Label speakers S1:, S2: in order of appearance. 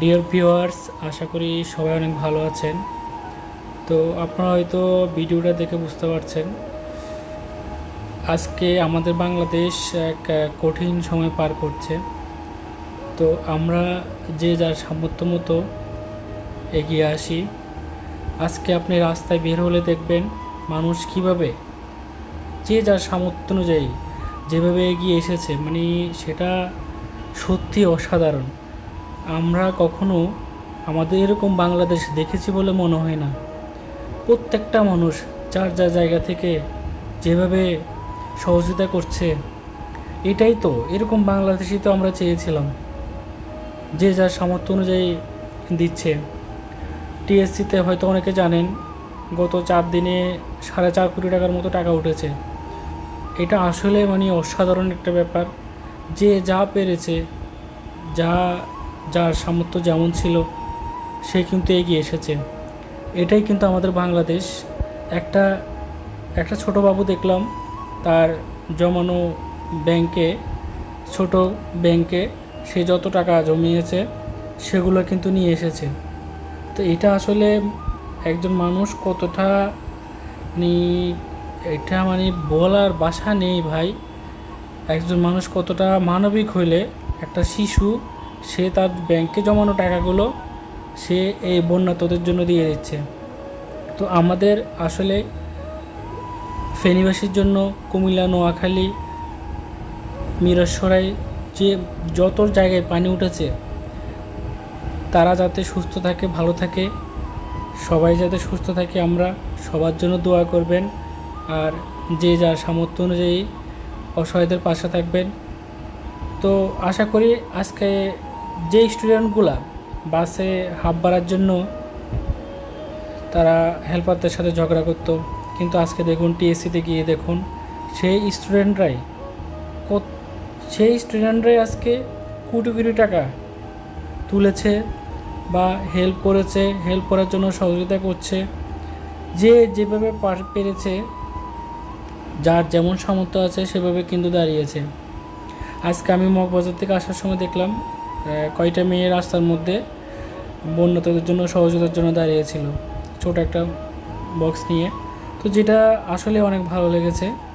S1: Dear viewers আশা করি সবাই অনেক ভালো আছেন। তো আপনারা হয়তো ভিডিওটা দেখে বুঝতে পারছেন, আজকে আমাদের বাংলাদেশ এক কঠিন সময় পার করছে। তো আমরা যে যার সামর্থ্য মতো এগিয়ে আসি। আজকে আপনি রাস্তায় বের হলে দেখবেন মানুষ কীভাবে, যে যার সামর্থ্য অনুযায়ী যেভাবে এগিয়ে এসেছে মানে সেটা সত্যি অসাধারণ। আমরা কখনো আমাদের এরকম বাংলাদেশ দেখেছি বলে মনে হয় না। প্রত্যেকটা মানুষ যার যার জায়গা থেকে যেভাবে সহযোগিতা করছে, এটাই তো, এরকম বাংলাদেশই তো আমরা চেয়েছিলাম। যে যার সামর্থ্য অনুযায়ী দিচ্ছে। টিএসসিতে হয়তো অনেকে জানেন, গত চার দিনে সাড়ে চার কোটি টাকার মতো টাকা উঠেছে। এটা আসলে মানে অসাধারণ একটা ব্যাপার। যে যা পেরেছে, যা যার সামর্থ্য যেমন ছিল, সে কিন্তু এগিয়ে এসেছে। এটাই কিন্তু আমাদের বাংলাদেশ। একটা একটা ছোট বাবু দেখলাম, তার জমানো ব্যাংকে, ছোট ব্যাংকে সে যত টাকা জমিয়েছে, সেগুলো কিন্তু নিয়ে এসেছে। তো এটা আসলে একজন মানুষ কতটা মানে এটা মানে বলার বাসা নেই ভাই। একজন মানুষ কতটা মানবিক হইলে একটা শিশু সে তার ব্যাংকে জমানো টাকাগুলো সে এই বন্যাতদের জন্য দিয়ে দিচ্ছে। তো আমাদের আসলে ফেনীবাসীর জন্য কুমিল্লা, নোয়াখালী, মিরসরাই যে যত জায়গায় পানি উঠেছে, তারা যাতে সুস্থ থাকে, ভালো থাকে, সবাই যাতে সুস্থ থাকে, আমরা সবার জন্য দোয়া করবেন। আর যে যার সামর্থ্য অনুযায়ী অসহায়দের পাশে থাকবেন। তো আশা করি আজকে যে স্টুডেন্টগুলা বাসে হাফ বাড়ার জন্য তারা হেল্পারদের সাথে ঝগড়া করতো। কিন্তু আজকে দেখুন টিএসসিতে গিয়ে দেখুন, সেই স্টুডেন্টরাই সেই স্টুডেন্টরাই আজকে কোটি কোটি টাকা তুলেছে বা হেল্প করেছে হেল্প করার জন্য সহযোগিতা করছে। যে যেভাবে পার- পেরেছে, যার যেমন সামর্থ্য আছে সেভাবে কিন্তু দাঁড়িয়েছে। আজকে আমি মগবাজার থেকে আসার সময় দেখলাম কয়টা মেয়ে রাস্তার মধ্যে বন্যতাদের জন্য সহযোগিতার জন্য দাঁড়িয়েছিল? ছোট একটা বক্স নিয়ে। তো যেটা আসলে অনেক ভালো লেগেছে।